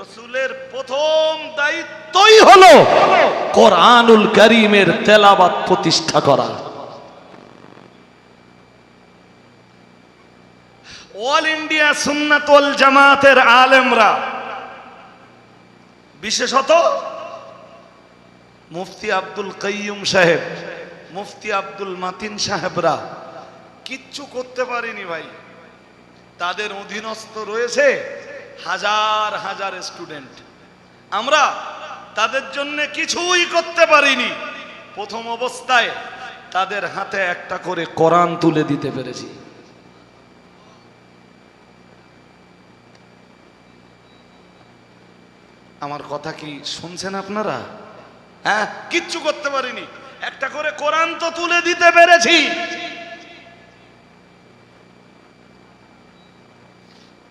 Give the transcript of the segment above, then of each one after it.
রসুলের প্রথম দায়িত্বই হলো কোরআনুল করিমের তেলাবাত প্রতিষ্ঠা করা। অল ইন্ডিয়া সুন্নাতল জামাতের আলেমরা, বিশেষত মুফতি আব্দুল কাইয়ুম সাহেব, মুফতি আব্দুল মাতিন সাহেবরা, কিচ্ছু করতে পারেনি ভাই। তাদের অধীনস্থ রয়েছে হাজার হাজার স্টুডেন্ট। আমরা তাদের জন্য কিছুই করতে পারিনি। প্রথম অবস্থায় তাদের হাতে একটা করে কোরআন তুলে দিতে পেরেছি। আমার কথা কি শুনছেন আপনারা? হ্যাঁ কিচ্ছু করতে পারিনি। একটা করে কোরআন তো তুলে দিতে পেরেছি।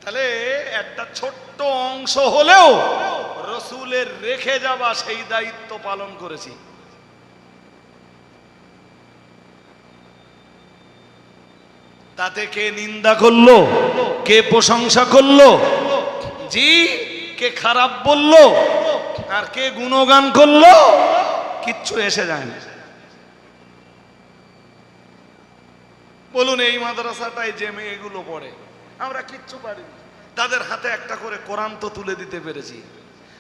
তাহলে একটা ছোট্ট অংশ হলেও রসুলের রেখে যাওয়া সেই দায়িত্ব পালন করেছি। তাতে কে নিন্দা করল? কে প্রশংসা করল? জি, কে খারাপ বলল? আর কে গুণগান করল? কিচ্ছু এসে যায় না। বলুন, এই মাদ্রাসাটায় যে মেয়েগুলো পড়ে, আমরা কিচ্ছু পারিনি। তাদের হাতে একটা করে কোরআন তো তুলে দিতে পেরেছি।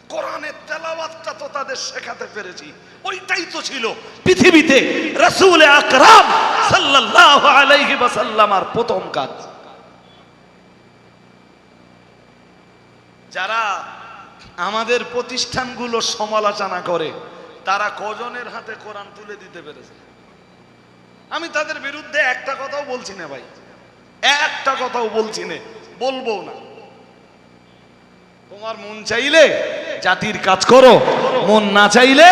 কোরআনের তেলাওয়াতটা তো তাদের শেখাতে পেরেছি। ওইটাই তো ছিল পৃথিবীতে রাসূল আকরাম সাল্লাল্লাহু আলাইহি আর প্রথম কাজ। যারা আমাদের প্রতিষ্ঠানগুলো সমালোচনা করে, তারা কজনের হাতে কোরআন তুলে দিতে পেরেছে? আমি তাদের বিরুদ্ধে একটা কথাও বলছি না ভাই। একটা কথাও বলছি না বলব না। তোমার মন চাইলে জাতির কাজ করো, মন না চাইলে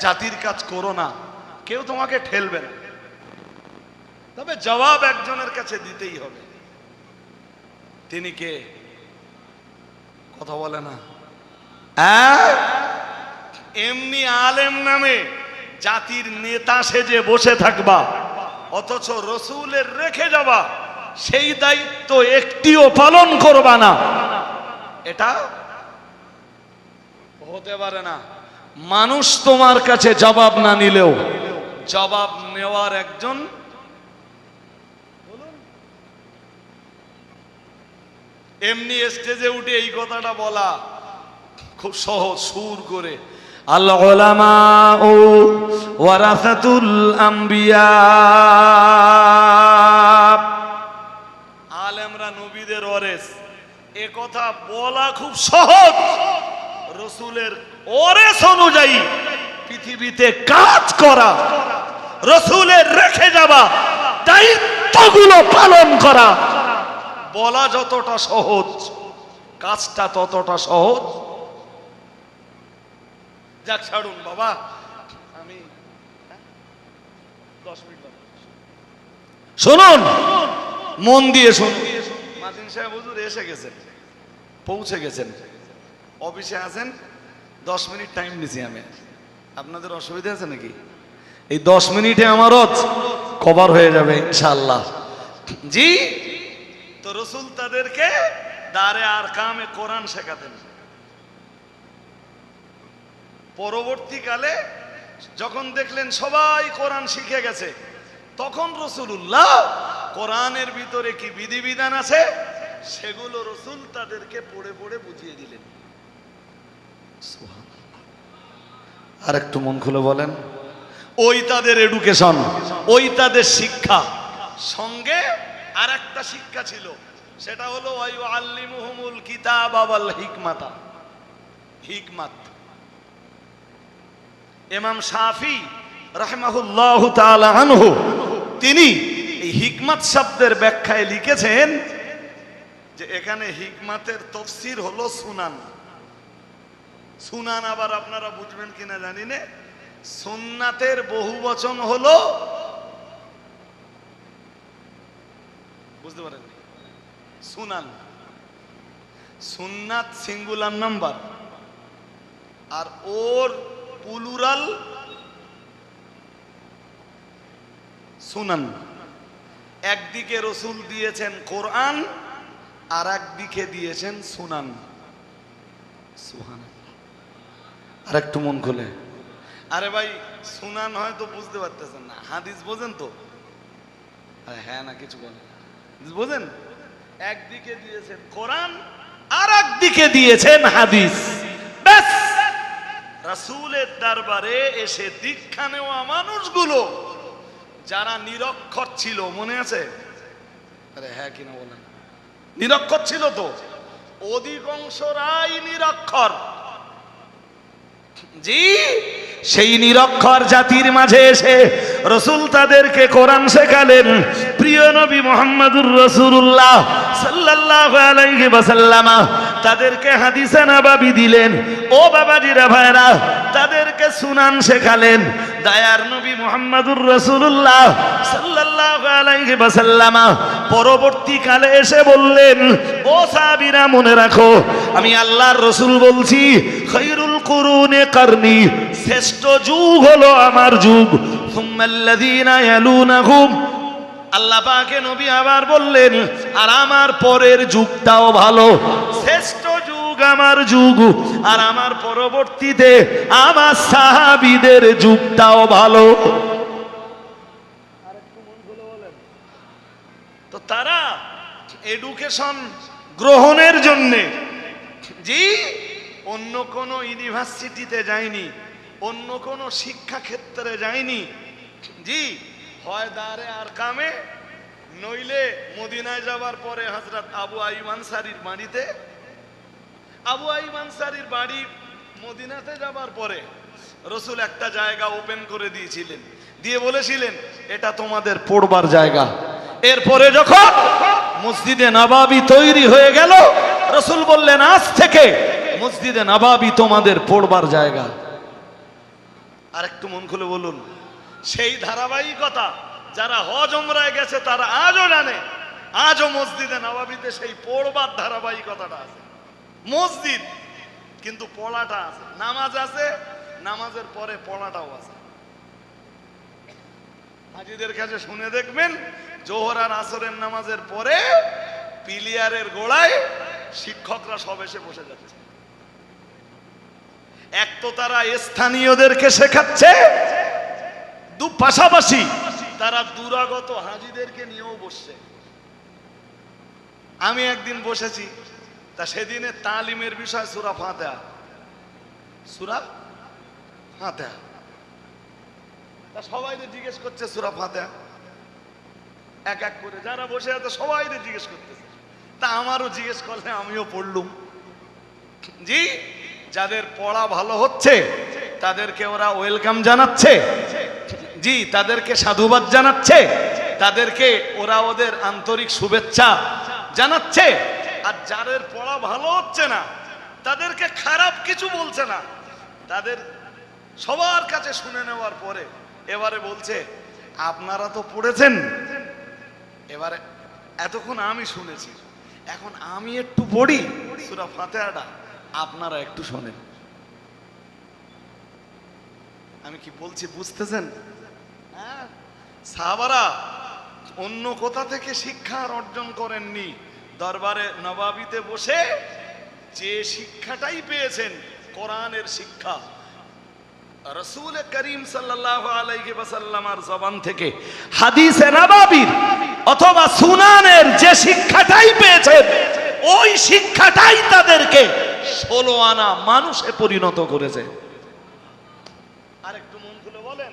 জাতির কাজ করো না। কেউ তোমাকে ঠেলবে না। তবে জবাব একজনের কাছে দিতেই হবে। তিনি কে? কথা বলে না। হ্যাঁ? এমনি আলেম নামে জাতির নেতা সেজে বসে থাকবা, অথচ রসুলের রেখে যাবা, সেই দায়িত্ব একটিও পালন করবা না। এটা হতে পারে না। মানুষ তোমার কাছে জবাব না নিলেও। জবাব নেওয়ার একজন এমনি স্টেজে উঠে এই কথাটা বলা খুব সহজ সুর করে। আল ওলামা ও ওয়ারাসাতুল আম্বিয়া। আলেমরা নবীদের ওয়ারেস। কথা বলা খুব সহজ রসুলের ওরেস অনুযায়ী পৃথিবীতে কাজ করা, রসুলের রেখে যাওয়া, দায়িত্বগুলো পালন করা, বলা যতটা সহজ, কাজটা ততটা সহজ যাক, ছাড়ুন বাবা, আমি হ্যাঁ? দশ মিনিট। শুনুন, মন দিয়ে শুনুন মাজিন সাহেব, হুজুর এসে গেছেন পৌঁছে গেছেন। অফিসে আছেন, দশ মিনিট টাইম দিছি আমি। আপনাদের অসুবিধা আছে নাকি? এই দশ মিনিটে আমার কভার হয়ে যাবে ইনশাল্লাহ জি? তো রসুল তাদেরকে দারে আর কামে কোরআন শেখাতেন। পরবর্তীকালে যখন দেখলেন সবাই কোরআন শিখে গেছে, তখন রসুল্লাহ কোরআনের ভিতরে কি বিধিবিধান আছে? সেগুলো রসুল তাদেরকে পড়ে পড়ে বুঝিয়ে দিলেন। আর একটু মন খুলে বলেন। ওই তাদের এডুকেশন ওই তাদের শিক্ষা। সঙ্গে আর একটা শিক্ষা ছিল সেটা হলো আল্লিমুহুমুল কিতাব আবাল হিকমাতা। হিকমাত। ইমাম শাফি রাহমাহুল্লাহ আনহু তিনি এই হিকমাত শব্দের ব্যাখ্যায় লিখেছেন যে এখানে হিকমাতের তফসির হলো সুনান। সুনান আবার আপনারা বুঝবেন কিনা জানি না। সুন্নাতের বহু বচন হলো বুঝতে পারেন সুনান। সুন্নাত সিঙ্গুলার নাম্বার। আর ওর পুলুরাল সুনান। একদিকে রসুল দিয়েছেন কোরআন আর একদিকে দিয়েছেন সুনান। সুবহানাল্লাহ। আর একটু মন খুলে। আরে ভাই সুনান হয়তো বুঝতে পারতেছেন না। হাদিস বোঝেন তো? আরে হ্যাঁ না কিছু বলেন। বোঝেন? একদিকে দিয়েছেন কোরআন আর একদিকে দিয়েছেন হাদিস। ব্যাস! রাসূলের দরবারে এসে দীক্ষা নেওয়া মানুষগুলো যারা নিরক্ষর ছিল মনে আছে? আরে হ্যাঁ কিনা বলেন। নিরক্ষর ছিল তো। অধিকাংশ রাই নিরক্ষর। জি সেই নিরক্ষর জাতির মাঝে এসে রসুল তাদেরকে কোরআন শেখালেন। প্রিয় নবী মোহাম্মদুর রসুল্লাহ সাল্লাহ আলাইহি ওয়াসাল্লাম। তাদেরকে হাদিসে নাবাবি দিলেন। ও বাবাজিরা ভাইরা, তাদেরকে সুনান শেখালেন। দায়ার নবী মোহাম্মদুর রসুল্লাহ আলাইহি পরবর্তীকালে এসে বললেন, ও সাহাবীরা, মনে রাখো, আমি আল্লাহর রসুল বলছি খৈরুল কুরুনে করনি, শ্রেষ্ঠ যুগ হলো আমার যুগ। আল্লাহ পাকে নবী আবার বললেন, আর আমার পরের যুগটাও ভালো। যুগ আমার যুগ আর আমার পরবর্তীতে আমার সাহাবীদের যুগটাও ভালো। তো তারা এডুকেশন গ্রহণের জন্যে জি অন্য কোনো ইউনিভার্সিটিতে যায়নি অন্য কোনো শিক্ষা ক্ষেত্রে যায়নি জি হয় দাঁড়ে আর কামে নইলে মদিনায় যাবার পরে হজরত আবু আইব সারির বাড়িতে আবু আইব আনসারির বাড়ি মদিনাতে যাবার পরে রসুল একটা জায়গা ওপেন করে দিয়েছিলেন। দিয়ে বলেছিলেন, এটা তোমাদের পড়বার জায়গা। এরপরে যখন মসজিদে নবাবি তৈরি হয়ে গেল, রসুল বললেন, আজ থেকে মসজিদে নবাবি তোমাদের পড়বার জায়গা। আর একটু মন খুলে বলুন, সেই ধারাবাহিকতা যারা হজ ওমরায় গেছে, তারা আজও জানে, আজও মসজিদে নবাবিতে সেই পড়বার ধারাবাহিকতাটা আছে। মসজিদ। কিন্তু পড়াটা আছে। নামাজ আছে, নামাজের পরে পড়াটাও আছে। হাজিদের কাছে শুনে দেখবেন, জোহর আর আসরের নামাজের পরে পিলিয়ারের গোড়ায় শিক্ষকরা সব এসে বসে যাচ্ছে। এক তো তারা স্থানীয়দেরকে শেখাচ্ছে, দু পাশাপাশি তারা দুরাগত হাজিদেরকে নিয়েও বসছে। আমি একদিন বসেছি তা সেদিনে তালিমের বিষয় সুরা ফাঁতা সুরা ফাঁতা তা সবাই জিজ্ঞেস করছে সুরা ফাঁতা এক এক করে যারা বসে আছে সবাই জিজ্ঞেস করতেছে। তা আমারও জিজ্ঞেস করলে আমিও পড়লুম। জি, যাদের পড়া ভালো হচ্ছে, তাদেরকে ওরা ওয়েলকাম জানাচ্ছে। জি, তাদেরকে সাধুবাদ জানাচ্ছে। তাদেরকে ওরা ওদের আন্তরিক শুভেচ্ছা জানাচ্ছে। আর যাদের পড়া ভালো হচ্ছে না, তাদেরকে খারাপ কিছু বলছে না। তাদের সবার কাছে শুনে নেওয়ার পরে এবারে বলছে, আপনারা তো পড়েছেন। এবারে এতক্ষণ আমি শুনেছি, এখন আমি একটু পড়ি, সুরা ফাতেহাটা, আপনারা একটু শোনেন। আমি কি বলছি, বুঝতেছেন? হ্যাঁ সাহাবারা অন্য কোথা থেকে শিক্ষা অর্জন করেননি? দরবারে নবাবিতে বসে যে শিক্ষাটাই পেয়েছেন, কোরআনের শিক্ষা। রসুল করিম সাল্লাল্লাহু জবান থেকে হাদিসে নবাবির অথবা সুনানের যে শিক্ষাটাই পেয়েছেন, ওই শিক্ষাটাই তাদেরকে ষোলো আনা মানুষে পরিণত করেছে। আরেকটু মন খুলে বলেন,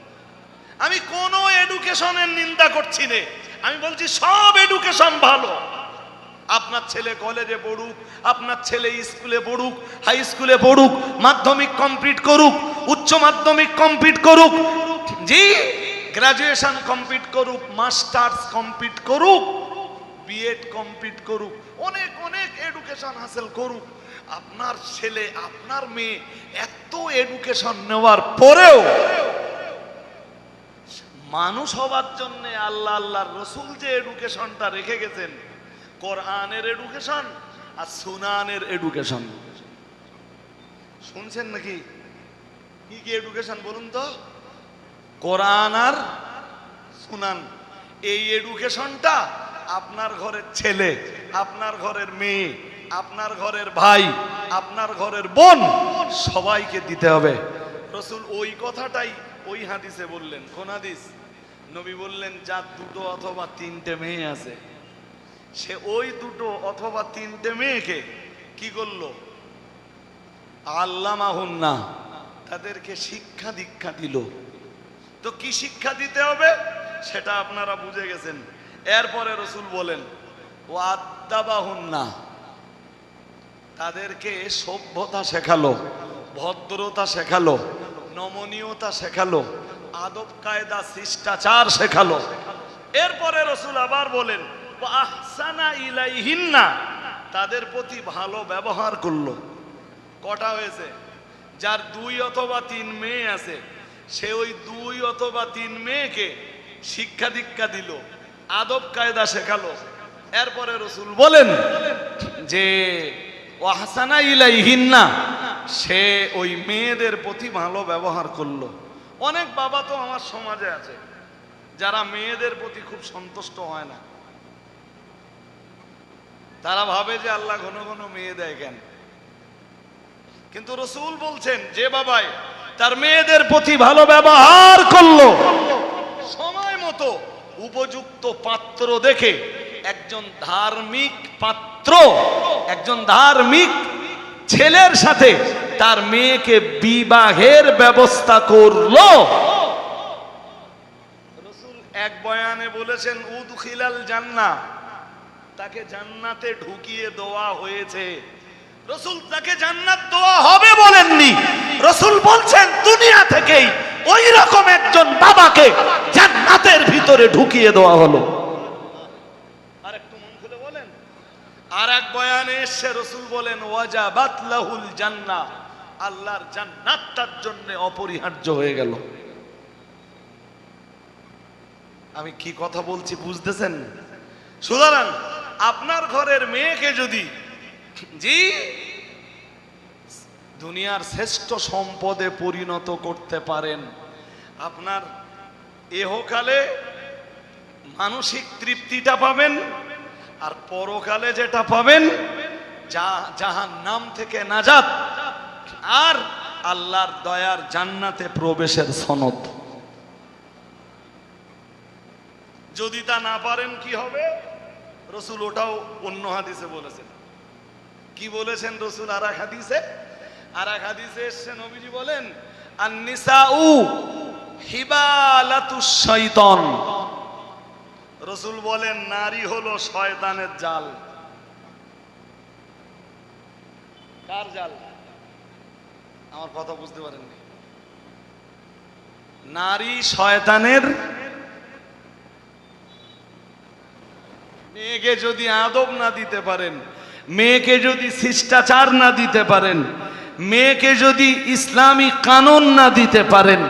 আমি কোনো এডুকেশনের নিন্দা করছি না, আমি বলছি সব এডুকেশন ভালো। আপনার ছেলে কলেজে পড়ুক, আপনার ছেলে স্কুলে পড়ুক, হাই স্কুলে পড়ুক, মাধ্যমিক কমপ্লিট করুক, উচ্চ মাধ্যমিক কমপ্লিট করুক জি গ্রাজুয়েশন কমপ্লিট করুক মাস্টার্স কমপ্লিট করুক বিএড কমপ্লিট করুক, অনেক অনেক এডুকেশন হাসিল করুক, আপনার ছেলে, আপনার মেয়ে এত এডুকেশন নেওয়ার পরেও মানুষ হবার জন্য আল্লাহ, আল্লাহর রসুল যে এডুকেশনটা রেখে গেছেন কোরআনের এডুকেশন আর সুনানের এডুকেশন শুনছেন নাকি? কি কি এডুকেশন বলুন তো? কোরআন আর সুনান। এই এডুকেশনটা আপনার ঘরের ছেলে, আপনার ঘরের মেয়ে, আপনার ঘরের ভাই, আপনার ঘরের বোন, সবাইকে দিতে হবে। রসুল ওই কথাটাই ওই হাদিসে বললেন। কোন হাদিস? নবী বললেন যার দুটো অথবা তিনটে মেয়ে আছে সে ওই দুটো অথবা তিনটে মেয়েকে কি করল? আল্লা আল্লামাহুন্না, তাদেরকে শিক্ষা দীক্ষা দিল। তো কি শিক্ষা দিতে হবে? সেটা আপনারা বুঝে গেছেন। এরপরে রসুল বলেন, ও আদাবাহুন্না, তাদেরকে সভ্যতা শেখালো, ভদ্রতা শেখালো, নমনীয়তা শেখালো আদব কায়দা শিষ্টাচার শেখালো। এরপরে রসুল আবার বলেন আহসানা ইলাইহিন্না। তাদের প্রতি ভালো ব্যবহার করল। কটা হয়েছে? যার দুই অথবা তিন মেয়ে আছে, সে ওই দুই অথবা তিন মেয়েকে শিক্ষা দীক্ষা দিল, আদব কায়দা শেখালো। এরপরে রসুল বলেন যে ওয়াহসানা ইলাইহিন্না। সে ওই মেয়েদের প্রতি ভালো ব্যবহার করল। অনেক বাবা তো আমার সমাজে আছে, যারা মেয়েদের প্রতি খুব সন্তুষ্ট হয় না। তারা ভাবে যে আল্লাহ ঘন ঘন মেয়ে দেয় কেন? কিন্তু রসুল বলছেন, যে বাবাই, তার মেয়েদের প্রতি ভালো ব্যবহার করল। সময় মতো উপযুক্ত পাত্র দেখে একজন ধার্মিক পাত্র, একজন ধার্মিক ছেলের সাথে তার মেয়েকে বিবাহের ব্যবস্থা করল। রসুল এক বয়ানে বলেছেন, উদখিলাল জান্না তাকে জান্নাতে ঢুকিয়ে দেওয়া হয়েছে। রসুল তাকে জান্নাত দেওয়া হবে বলেননি। রসুল বলছেন, দুনিয়া থেকেই ওই রকম একজন বাবাকে জান্নাতের ভিতরে ঢুকিয়ে দেওয়া হলো। আর এক বয়ানে এসে রসুল বলেন, ওয়াজাবাত লাহুল জান্নাহ আল্লাহর জান্নাত তার জন্য অপরিহার্য হয়ে গেল। আমি কি কথা বলছি বুঝতেছেন? সুতরাং আপনার ঘরের মেয়েকে যদি জি, দুনিয়ার শ্রেষ্ঠ সম্পদে পরিণত করতে পারেন, আপনার এহকালে মানসিক তৃপ্তিটা পাবেন, আর পরকালে যেটা পাবেন, যা যাহার নাম থেকে নাজাত, আর আল্লাহর দয়ার জান্নাতে প্রবেশের সনদ। যদি তা না পারেন কি হবে? রসুল ওটাও অন্য হাদিসে বলেছেন। কি বলেছেন রসুল আর এক হাদিসে? আর এক হাদিসে এসছে নবীজি বলেন আর নিসাউ হিবালাতু শৈতন রসুল বলেন, নারী হলো শয়তানের জাল। কার জাল? আমার কথা বুঝতে পারেননি। নারী শয়তানের মেয়েকে যদি আদব না দিতে পারেন, মেয়েকে যদি শিষ্টাচার না দিতে পারেন, মেয়েকে যদি ইসলামী কানুন না দিতে পারেন,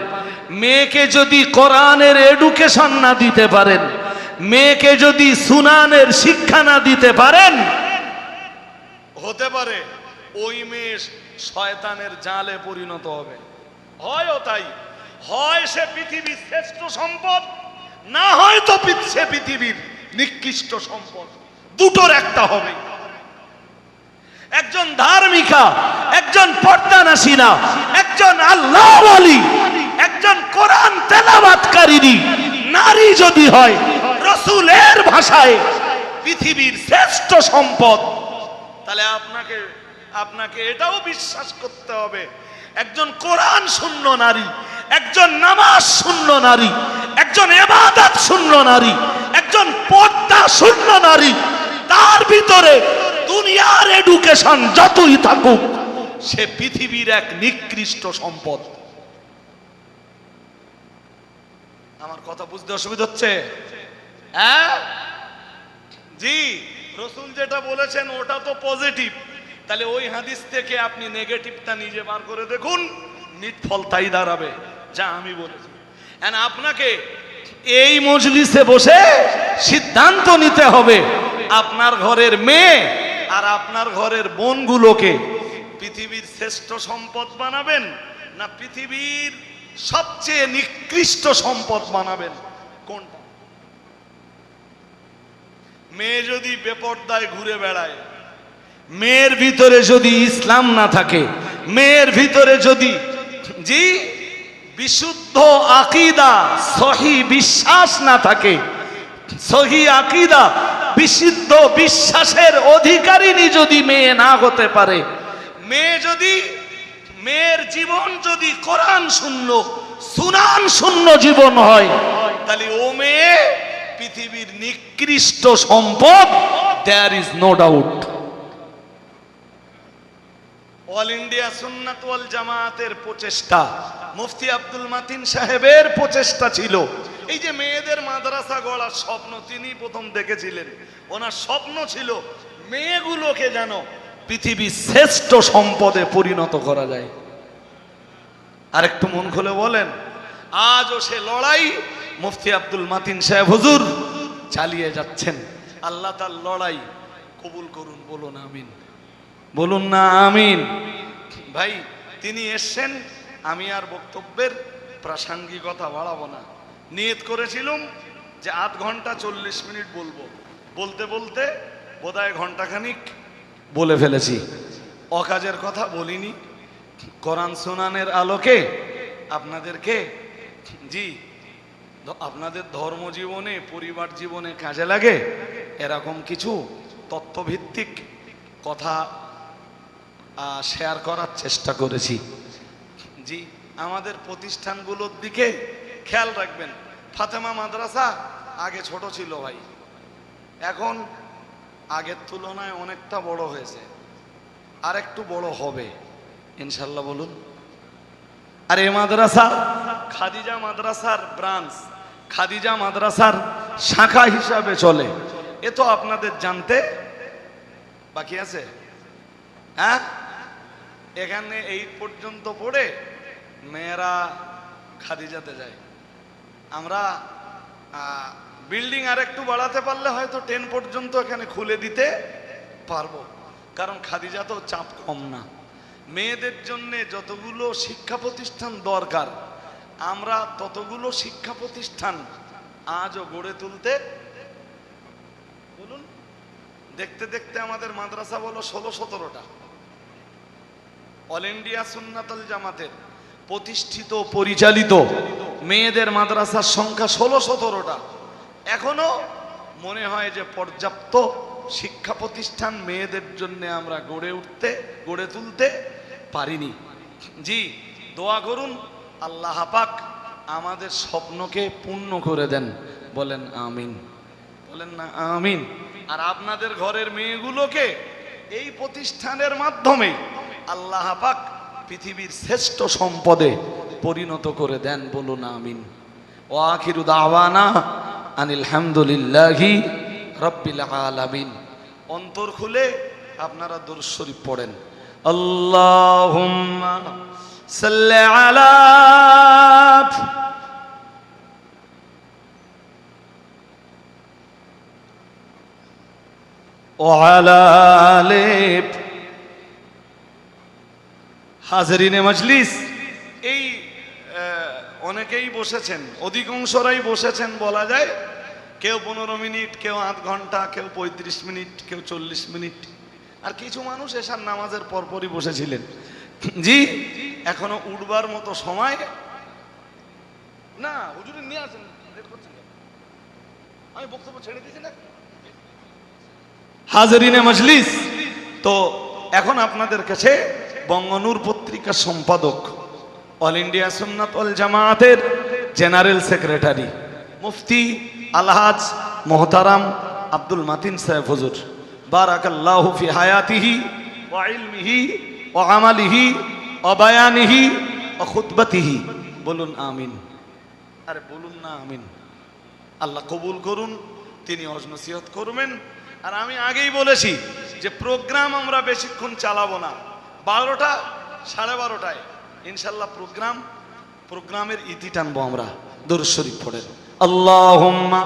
মেয়েকে যদি কোরআনের এডুকেশন না দিতে পারেন, মেয়েকে যদি সুনানের শিক্ষা না দিতে পারেন, হতে পারে ওই মেয়ে শয়তানের জালে পরিণত হবে। হয়ও তাই। হয় সে পৃথিবীর শ্রেষ্ঠ সম্পদ, না হয় তো সে পৃথিবীর নিকৃষ্ট সম্পদ। দুটোর একটা হবে। একজন ধার্মিকা, একজন পর্দানাসীনা, একজন আল্লাহ একজন কোরআন তেলাবাতকারিনী নারী যদি হয়, রসুলের ভাষায় পৃথিবীর শ্রেষ্ঠ সম্পদ। তাহলে আপনাকে আপনাকে এটাও বিশ্বাস করতে হবে। একজন কোরআন শূন্য নারী, একজন নামাজ শূন্য নারী, একজন এবাদত শূন্য নারী একজন পর্দা শূন্য নারী, তার ভিতরে দুনিয়ার এডুকেশন যতই থাকুক, সে পৃথিবীর এক নিকৃষ্ট সম্পদ। আমার কথা বুঝতে অসুবিধা হচ্ছে? হ্যাঁ? জি, রসুল যেটা বলেছেন, ওটা তো পজিটিভ তাহলে ওই হাদিস থেকে আপনি নেগেটিভটা নিজে বার করে দেখুন, নিটফল তাই দাঁড়াবে, যা আমি বলেছি। আপনাকে এই মজলিসে বসে সিদ্ধান্ত নিতে হবে আপনার ঘরের মেয়ে আর আপনার ঘরের বোনগুলোকে। পৃথিবীর শ্রেষ্ঠ সম্পদ বানাবেন না পৃথিবীর সবচেয়ে নিকৃষ্ট সম্পদ বানাবেন? কোনটা? মেয়ে যদি বেপর্দায় ঘুরে বেড়ায়, মেয়ের ভিতরে যদি ইসলাম না থাকে, মেয়ের ভিতরে যদি জি বিশুদ্ধ আকিদা, সহি বিশ্বাস না থাকে। সহি আকিদা, বিশুদ্ধ বিশ্বাসের অধিকারিনী যদি মেয়ে না হতে পারে, মেয়ে যদি, মেয়ের জীবন যদি কোরআন শূন্য, সুনান শূন্য জীবন হয়, তাহলে ও মেয়ে পৃথিবীর নিকৃষ্ট সম্পদ there is no doubt all India Sunnat wal জামাতের প্রচেষ্টা। মুফতি আব্দুল মাতিন সাহেবের প্রচেষ্টা ছিল। এই যে মেয়েদের মাদ্রাসা গড়ার স্বপ্ন তিনি প্রথম দেখেছিলেন। ওনার স্বপ্ন ছিল মেয়েগুলোকে যেন পৃথিবীর শ্রেষ্ঠ সম্পদে পরিণত করা যায়। আর একটু মন খুলে বলেন, আজও সে লড়াই মুফতি আব্দুল মাতিন সাহেব হুজুর চালিয়ে যাচ্ছেন। আল্লাহ তার লড়াই কবুল করুন, বলুন আমিন। বলুন না আমিন। ভাই তিনি এসছেন আমি আর বক্তব্যের প্রাসঙ্গিকতা বাড়াবো না। নিয়ত করেছিলাম যে আধ ঘণ্টা চল্লিশ মিনিট বলব। বলতে বলতে বোধহয় ঘন্টাখানিক বলে ফেলেছি। অকাজের কথা বলিনি। কোরআন সুনানের আলোকে আপনাদেরকে জি আপনাদের ধর্ম জীবনে পরিবার জীবনে কাজে লাগে এরকম কিছু তথ্যভিত্তিক কথা শেয়ার করার চেষ্টা করেছি। জি, আমাদের প্রতিষ্ঠানগুলোর দিকে খেয়াল রাখবেন। ফাতেমা মাদ্রাসা আগে ছোট ছিল ভাই। এখন আগের তুলনায় অনেকটা বড় হয়েছে। আর একটু বড় হবে ইনশাল্লাহ বলুন। আর এ মাদ্রাসা খাদিজা মাদ্রাসার ব্রাঞ্চ খাদিজা মাদ্রাসার শাখা হিসাবে চলে। এ তো আপনাদের জানতে বাকি আছে। হ্যাঁ? এখানে এইট পর্যন্ত পড়ে মেয়েরা খাদিজাতে যায়। আমরা বিল্ডিং আর একটু বাড়াতে পারলে হয়তো টেন পর্যন্ত এখানে খুলে দিতে পারব। কারণ খাদিজা তো চাপ কম না। মেয়েদের জন্যে যতগুলো শিক্ষা প্রতিষ্ঠান দরকার, আমরা ততগুলো শিক্ষা প্রতিষ্ঠান আজও গড়ে তুলতে বলুন, দেখতে দেখতে আমাদের মাদ্রাসা বলো ষোলো সতেরোটা। অল ইন্ডিয়া সুন্নাতল জামাতের প্রতিষ্ঠিত, পরিচালিত মেয়েদের মাদ্রাসার সংখ্যা ষোলো সতেরোটা। এখনও মনে হয় যে পর্যাপ্ত শিক্ষা প্রতিষ্ঠান মেয়েদের জন্য আমরা গড়ে উঠতে, গড়ে তুলতে পারিনি। জি, দোয়া করুন, আল্লাহ পাক আমাদের স্বপ্নকে পূর্ণ করে দেন। বলেন আমিন। বলেন না, আমিন। আর আপনাদের ঘরের মেয়েগুলোকে এই প্রতিষ্ঠানের মাধ্যমে আল্লাহ পাক পৃথিবীর শ্রেষ্ঠ সম্পদে পরিণত করে দেন বলুন আমিন ও আখিরু দাওয়ানা আনিল হামদুলিল্লাহি রব্বিল আলামিন অন্তর খুলে আপনারা দরুদ শরীফ পড়েন আল্লাহুম্মা সাল্লি আলা وعلى آله হাজারিনে মজলিস। এই অনেকেই বসেছেন, অধিকাংশরাই বসেছেন বলা যায়, কেউ পনেরো মিনিট, কেউ আধ ঘণ্টা, কেউ পঁয়ত্রিশ মিনিট, কেউ চল্লিশ মিনিট। আর কিছু মানুষ এসার নামাজের পরপরই বসেছিলেন। জি, এখনও উঠবার মতো সময়। না, হুজুরে, নিয়ে আসেন? আমি বক্তব্য ছেড়ে দিয়েছি না? হাজারিনে মজলিস। তো এখন আপনাদের কাছে বঙ্গনূর পত্রিকার সম্পাদক, অল ইন্ডিয়া সুন্নাত অল জামায়াতের জেনারেল সেক্রেটারি, মুফতি আলহাজ মোহতারাম আব্দুল মাতিন সাহেব হুজুর। বারাকাল্লাহু ফি হায়াতিহি ওয়া ইলমিহি ওয়া আমালিহি ওয়া বায়ানিহি ওয়া খুতবাতিহি। বলুন আমিন। আরে বলুন না আমিন। আল্লাহ কবুল করুন, তিনি অজ নসিহত করবেন। আর আমি আগেই বলেছি যে প্রোগ্রাম আমরা বেশিক্ষণ চালাবো না। বারোটা সাড়ে বারোটায়। ইনশাল্লাহ প্রোগ্রাম প্রোগ্রামের ইতি টানবো আমরা দরুদ শরীফ পড়েন। আল্লাহুম্মা